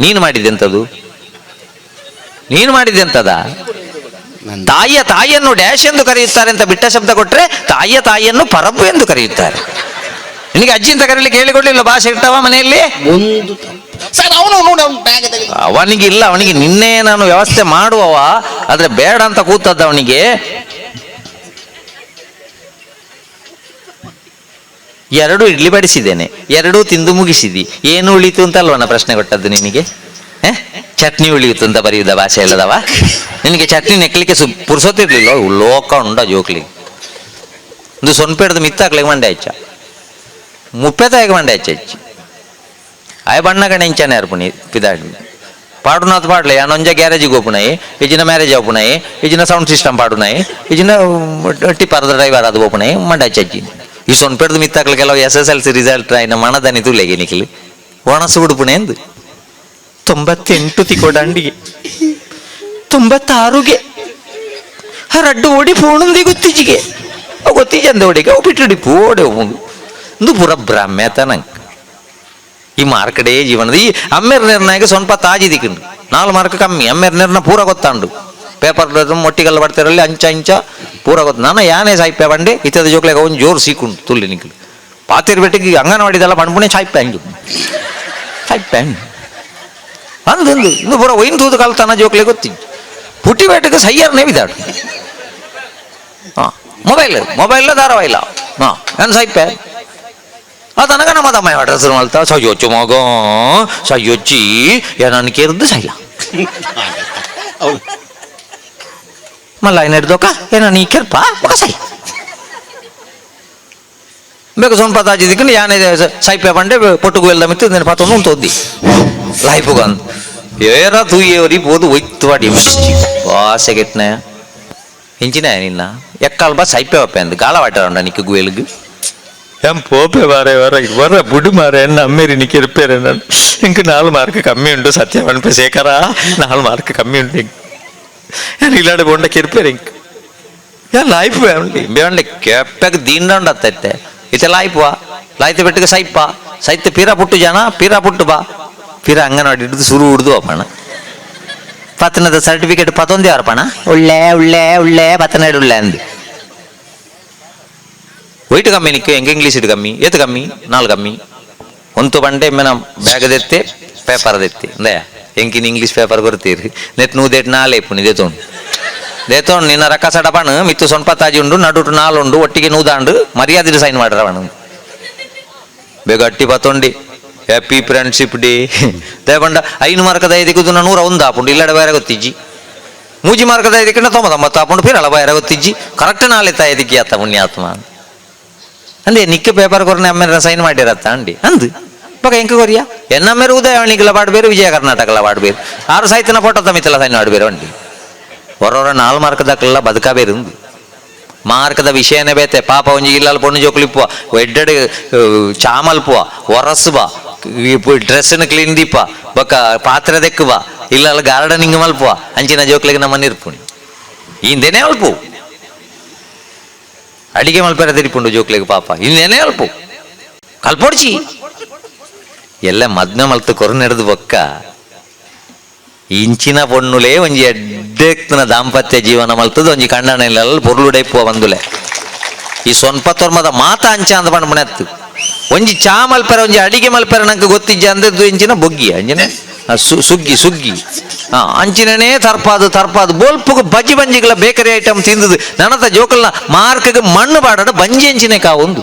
ನೀನು ಮಾಡಿದ್ದೆಂತದು ನೀನು ಮಾಡಿದೆ ತಾಯಿಯ ತಾಯಿಯನ್ನು ಡ್ಯಾಶ್ ಎಂದು ಕರೆಯುತ್ತಾರೆ ಅಂತ ಬಿಟ್ಟ ಶಬ್ದ ಕೊಟ್ಟರೆ ತಾಯಿಯ ತಾಯಿಯನ್ನು ಪರಬ್ಬು ಎಂದು ಕರೆಯುತ್ತಾರೆ. ನಿನಗೆ ಅಜ್ಜಿ ಅಂತ ಕರೀಲಿಕ್ಕೆ ಹೇಳಿಕೊಡ್ಲಿಲ್ಲ ಭಾಷೆ ಇರ್ತಾವ ಮನೆಯಲ್ಲಿ? ಒಂದು ಸರ್ ಅವನು ನೋಡಿ ಬ್ಯಾಗ್ ತೆಗೆದು ಅವನಿಗೆ ಇಲ್ಲ ಅವನಿಗೆ ನಿನ್ನೆ ನಾನು ವ್ಯವಸ್ಥೆ ಮಾಡುವವ ಆದ್ರೆ ಬೇಡ ಅಂತ ಕೂತದ್ದ ಅವನಿಗೆ. ಎರಡು ಇಡ್ಲಿ ಬಡಿಸಿದ್ದೇನೆ ಎರಡೂ ತಿಂದು ಮುಗಿಸಿದಿ ಏನು ಉಳಿತು ಅಂತ ಅಲ್ವನ ಪ್ರಶ್ನೆ ಕೊಟ್ಟದ್ದು ನಿನಗೆ ಹ? ಚಟ್ನಿ ಉಳಿಯಿತು ಅಂತ ಬರೆಯುವುದ ಭಾಷೆ ಇಲ್ಲದವ ನಿನಗೆ ಚಟ್ನಿ ನೆಕ್ಲಿಕ್ಕೆ ಸು ಪುರ್ಸೊತ್ತಿರ್ಲಿಲ್ಲ ಲೋಕ ಉಂಡ ಜೋಕ್ಲಿ ಒಂದು ಸೊನ್ಪೆ ಹಿಡ್ದು ಮಿತ್ತಾಕ್ಲಿಗೆ ಮಂಡೆ ಹಚ್ಚ ಮುಪ್ಪೆತಾಯಿಗೆ ಮಂಡೆ ಹಚ್ಚ ಹಚ್ಚಿ ಆಯ್ ಬಣ್ಣ ಕಣ ಇಂಚಾನೆ ಅರ್ಪುಣಿ ಪಿದಾಡಿ ಪಾಡುನಾಥ್ ಪಾಡ್ಲೆ ಯಾನೊಂಜ ಗ್ಯಾರೇಜಿಗೆ ಹೋಪುನಾಯಿ ಇಜಿನ ಮ್ಯಾರೇಜ್ ಹೋಪುನಾಯಿ ಇಜಿನ ಸೌಂಡ್ ಸಿಸ್ಟಮ್ ಪಾಡುನಾಯಿ ಇಜಿನ ಟಿಪ್ಪರದ ಡ್ರೈವರ್ ಅದು ಹೋಪುನಾಯಿ ಮಂಡ ಚಜ್ಜಿ ಈ ಸೊನ್ಪೆಡ್ದು ಮಿತ್ತಾಕ್ಲು S S L C result ಆಯ್ನ ಮಣದನಿ ತುಲೆಗೆ ನಿಖಿಲಿ. ಒಣಸು ಉಡುಪುಣೆ ಎಂದು. ತೊಂಬತ್ತೆಂಟು ತಿಕೋಡಂಡಿಗೆ ತೊಂಬತ್ತಾರುಗೆ. ರಡ್ಡು ಓಡಿ ಫೋಣುಂದಿ ಗೊತ್ತಿಜಿಗೆ. ಗೊತ್ತಿಜಂದ ಓಡಿಗೆ, ಅವು ಬಿಟ್ಟು ಪೋಡೆ ಒಂದು ಪುರ ಭ್ರಮ್ಯತ ನಂಗೆ. ಈ ಮಾರ್ಕಡೇ ಜೀವನದ ಈ ಅಮ್ಮೆರ್ ನಿರ್ಣಯಕ್ಕೆ ಸ್ವಲ್ಪ ತಾಜಿ ದಿಕ್ಕಂಡು ನಾಲ್ಕು ಮಾರ್ಕ್ ಕಮ್ಮಿ ಅಮ್ಮೆರ್ ನಿರ್ಣಯ ಪೂರ ಗೊತ್ತಾಂಡು. ಪೇಪರ್ ಮೊಟ್ಟಿಗೆಲ್ಲ ಬರ್ತಿರಲ್ಲಿ ಅಂಚ ಅಂಚ ಪೂರ ಗೊತ್ತು. ನಾನು ಯಾನೇ ಸಾಯ್ಪೆ ಬಂಡೆ ಇತ್ತದ ಜೋಕ್ಲೆಗ ಒಂದು ಜೋರು ಸೀಕುಂಡು ತುಲ್ಲಿ ನಿಕ್ಲು ಪಾತಿರ್ ಬೆಟ್ಟಿಗೆ ಅಂಗನವಾಡಿದೆಲ್ಲ ಬಂಡ್ಬುಣೆ ಸಾಯ್ಪೆ ಹಂಗೆ ಸಾಯ್ಪೆ ಹಂಗೆ ಅಂದು ಇನ್ನು ಪೂರ ಒಯ್ನು ತೂದು ಕಲ್ತನ ಜೋಕ್ಲೆ ಗೊತ್ತಿದ್ದು ಪುಟ್ಟಿ ಬೇಟಕ್ಕೆ ಸಯ್ಯರ್ನೇ ಬಿದ್ದಾಡು ಹಾಂ, ಮೊಬೈಲ್ ಮೊಬೈಲ್ ಧಾರಾವಾಹಿಲ್ಲ ಹಾಂ ಏನು ಸಾಯ್ಪೆ. ಅದನಗ ನಮ್ಮ ತಮ್ಮ ಅಡ್ರೆಸ್ ಮಲ್ತ ಸಯ್ಯೊಚ್ಚು ಮಗ, ಸಯ್ಯೊಚ್ಚಿ ಏನನ್ನು ಕೇರಿದ್ದು ಸಯ್ಯ લાઈને દોકા એના ની કેર પા કસાઈ ಬೇಕು ಸ್ವಲ್ಪ ತಾಜಿ ದಿಕ್ಕನ ಯಾನೆ ಸೈಪೆ ಪಂಡೆ ಪೊಟ್ಟುಗು ಎಲ್ಲ ಮಿತ್ತು ಇದನ್ನು ಪಾತ್ರ ಒಂದು ತೋದ್ದಿ ಲೈಫುಗ ಅಂತ ಏರ ತೂಯೇವರಿ ಬೋದು ಒಯ್ತು ವಾಡಿ ವಾಸೆ ಕೆಟ್ಟನೆ ಇಂಚಿನ ನಿನ್ನ ಎಕ್ಕಾಲ್ ಬಾ ಸೈಪೆ ವಪ್ಪೆ ಅಂತ ಗಾಳ ವಾಟಾರಂಡ ನಿಕ್ಕ ಗುಯಲ್ಗೆ ஏன் போப்பே வர வர வர புடு மாறேன்னு அம்மேரி நிக்க இருப்பேன் எனக்கு நாலு மார்க்கு கம்மி உண்டு சத்யாவன் பேசேக்கரா நாலு ഞാൻ ഇല്ലാണ്ട് പോണ്ടൊക്കെ ഇരിപ്പേരെ എനിക്ക് ഞാൻ ലൈഫ് വേണ്ടി ಬೇವನ್ಲಿ ಕೆಪ್ಪಗೆ ದೀಂಡ ತತ್ತೆ ಇತ್ತೆ ಲಾಯ್ಪುವ ಲಾಯ್ತು ಬೆಟ್ಟಿಗೆ ಸೈಪ್ಪ ಸೈತ್ ಪೀರ ಪುಟ್ಟು ಜನ ಪೀರ ಪುಟ್ಟು ಬಾ ಪೀರ ಅಂಗನವಾಡಿ ಹಿಡಿದು ಸುರು ಹಿಡ್ದು ಅಪ್ಪಣ ಪತ್ತನದ ಸರ್ಟಿಫಿಕೇಟ್ ಪತ್ತೊಂದೇ ಅರ್ಪಣ ಉಳ್ಳೆ ಉಳ್ಳೆ ಉಳ್ಳೆ ಪತ್ತನೇಡು ಉಳ್ಳೆ ಅಂದು ವೈಟ್ ಕಮ್ಮಿ ನಿಕ್ಕು ಹೆಂಗೆ ಇಂಗ್ಲೀಷ್ ಇಟ್ಟು ಕಮ್ಮಿ ಏತು ಕಮ್ಮಿ ನಾಲ್ ಕಮ್ಮಿ ಒಂತು ಬಂಡೆ ಮೇನ ಬ್ಯಾಗ್ ದೆತ್ತೆ ಪೇಪರ್ ದೆತ್ತೆ ಹೆಂಗಿನ ಇಂಗ್ಲೀಷ್ ಪೇಪರ್ ಬರ್ತೀರಿ? ನೆಟ್ ನೂ ದೇಟ್ ನಾಳೆ ಇಪ್ಪು ನಿದೆ ತೊಂಡು ದೇತೋಣ್ ನಿನ್ನ ರಕ್ಕ ಸಡಪಣ, ಮಿತ್ತು ಸೊನ್ಪ ತಾಜಿ ಉಂಡು, ನಡುಟು ನಾಲುಂಡು ಒಟ್ಟಿಗೆ ನೂದಾಂಡು ಮರ್ಯಾದೆ ಸೈನ್ ಮಾಡ್ರವಣ ಬೇಗ ಅಟ್ಟಿ ಬತ್ತೊಂಡಿ ಹ್ಯಾಪಿ ಫ್ರೆಂಡ್ಶಿಪ್ ಡೇ ದೇವಂಡ ಐನು ಮಾರ್ಕದ ಐದಿಕ್ಕದು ನೂರ ಒಂದು ಹಾಪುಂಡು, ಇಲ್ಲಡೆ ಬೇರೆ ಗೊತ್ತಿಜ್ಜಿ ಮೂಜಿ ಮಾರ್ಕದ ಐದಕ್ಕಿಂತ ತೊಂಬತ್ತೊಂಬತ್ತು ಆಪುಂಡು ಫಿರಳ ಬೇರೆ ಗೊತ್ತಿಜ್ಜಿ ಕರೆಕ್ಟ್ ನಾಳೆ ತಾಯ್ದಿಕ್ಕಿ ಆತ ಪುಣ್ಯಾತ್ಮ ಅಂದೆ, ನಿಕ್ಕ ಪೇಪರ್ ಕೊರನೆ ಅಮ್ಮನ ಸೈನ್ ಮಾಡಿರತ್ತ ಅಂಡಿ ಅಂದು. ಬೊಕ ಎಂಕ ಕೊರಿಯ ಎನ್ನಮ್ಮೇರ ಉದಯವಾಣಿಗೆಲ್ಲ ಪಾಡ್ಬೇರು ವಿಜಯ ಕರ್ನಾಟಕಲ ಪಾಡ್ಬೇರು ಆರು ಸಾಯ್ತಿನ ಫೋಟೋ ತಮಿತಲ್ಲ ಸೈನ್ ಮಾಡ್ಬೇರು ಅಂಡಿ ಹೊರವರ ನಾಲ್ ಮಾರ್ಕ್ ದಾಖಲೆಲ್ಲ ಬದುಕಬೇರು ಉಂದು ಮಾರ್ಕದ ವಿಷಯನೇ ಬೇತೆ ಪಾಪ ಒಂಜಿ ಇಲ್ಲಲ್ ಪೊಣ್ಣು ಜೋಕ್ಲಿಪ್ಪುವ ಎಡ್ಡೆಡ್ ಚಾಮಲ್ಪುವ ಒರಸುವ ಡ್ರೆಸ್ನ ಕ್ಲೀನ್ ದೀಪ ಬೊಕ್ಕ ಪಾತ್ರೆ ದೆಕ್ಕುವ ಇಲ್ಲಲ್ಲ ಗಾರ್ಡನಿಂಗ್ ಮಲ್ಪುವ ಅಂಚಿನ ಜೋಕ್ಲಿಗೆ ನಮ್ಮನ್ನ ಇರ್ಪುಣಿ ಇಂದೇನೆ ಅಲ್ಪು ಅಡಿಗೆ ಮಲ್ಪೆರ ತಿರಿಪುಂಡು ಜೋಕ್ಲಿಗೆ ಪಾಪ ಇನ್ನೇನೆ ಅಲ್ಪು ಕಲ್ಪೊಡ್ಚಿ ಎಲ್ಲ ಮದ್ನ ಮಲ್ತು ಕೊರು ನಡೆದು ಬೊಕ್ಕ. ಇಂಚಿನ ಪೊಣ್ಣುಲೇ ಒಂಜಿ ಎಡ್ಡೆಕ್ತನ ದಾಂಪತ್ಯ ಜೀವನ ಮಲ್ತದ, ಒಂಜಿ ಕಣ್ಣನೆಲ್ಲ ಪೊರ್ಲುಡೈಪುವ ಬಂದುಲೆ. ಈ ಸೊನ್ಪತ್ತೊರ್ಮದ ಮಾತ ಅಂಚ ಅಂದ ಪಂಡ ಮನೆತ್ತು ಒಂಜಿ ಚಾ ಮಲ್ಪೆರ, ಒಂಜಿ ಅಡಿಗೆ ಮಲ್ಪರ ನಂಗೆ ಗೊತ್ತಿಜ್ಜ ಅಂದದ್ದು ಇಂಚಿನ ಬೊಗ್ಗಿ, ಅಂಜಿನ? ಸುಗ್ಗಿ ಸುಗ್ಗಿ. ಹಾ ಅಂಚಿನೇ ತರ್ಪಾದು ತರ್ಪಾದು, ಬೋಲ್ಪುಗ ಬಜಿ ಬಂಜಿಗಳ ಬೇಕರಿ ಐಟಮ್ ತಿಂದದು. ನನತ ಜೋಕಲ್ನ ಮಾರ್ಕ್ಗೆ ಮಣ್ಣು ಬಾಡಡ ಬಂಜಿ ಅಂಚಿನೇ ಕಾವೊಂದು.